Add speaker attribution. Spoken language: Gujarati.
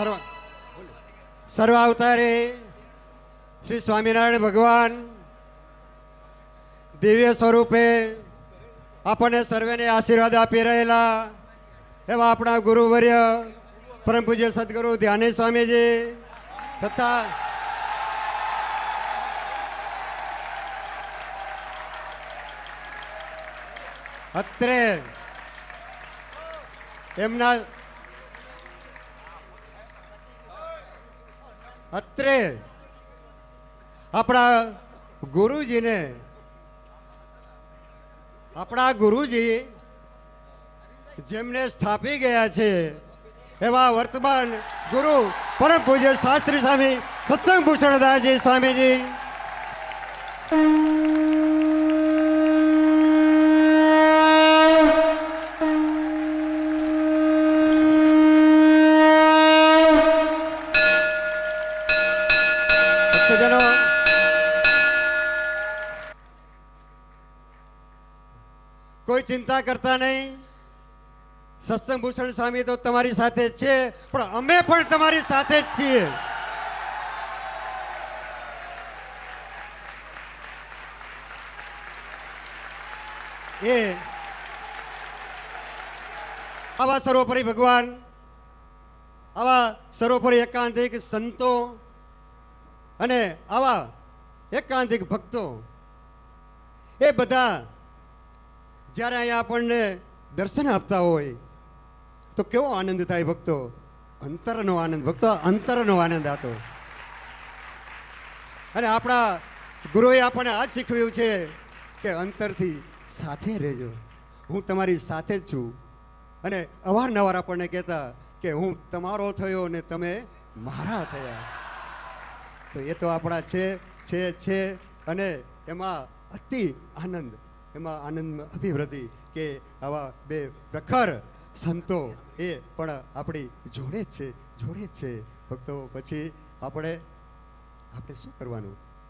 Speaker 1: સર્વ સર્વ અવતારે શ્રી સ્વામિનારાયણ ભગવાન, દિવ્ય સ્વરૂપે આપણને સર્વેને આશીર્વાદ આપી રહેલા એવા આપણા ગુરુવર્ય પરમ પૂજ્ય સદગુરુ ધ્યાની સ્વામીજી તથા અત્રે એમના અત્રે આપણા ગુરુજીને, આપણા ગુરુજી જેમને સ્થાપી ગયા છે, એવા વર્તમાન ગુરુ પરમ પૂજ્ય શાસ્ત્રી સ્વામી સત્સંગ ભૂષણદાસજી સ્વામીજી. ભક્તજનો કોઈ ચિંતા કરતા નહીં. સત્સંગ ભૂષણ સ્વામી તો તમારી સાથે છે, પણ અમે પણ તમારી સાથે જ છીએ. એ. આવા સર્વોપરી ભગવાન, આવા સર્વોપરી એકાંતિક સંતો અને આવા એકાંતિક ભક્તો, એ બધા જ્યારે અહીંયા આપણને દર્શન આપતા હોય, તો કેવો આનંદ થાય ભક્તો? અંતરનો આનંદ. ભક્તો અંતરનો આનંદ હતો અને આપણા ગુરુએ આપણને આ શીખવ્યું છે કે અંતરથી સાથે રહેજો. હું તમારી સાથે જ છું. અને અવારનવાર આપણને કહેતા કે હું તમારો થયો ને તમે મારા થયા. તો એ તો આપણા છે છે છે અને એમાં અતિ આનંદ, એમાં આનંદ અભિવૃદ્ધિ કે આવા બે પ્રખર સંતો એ પણ આપણી જોડે છે જોડે છે. ભક્તો, પછી આપણે આપણે શું કરવાનું?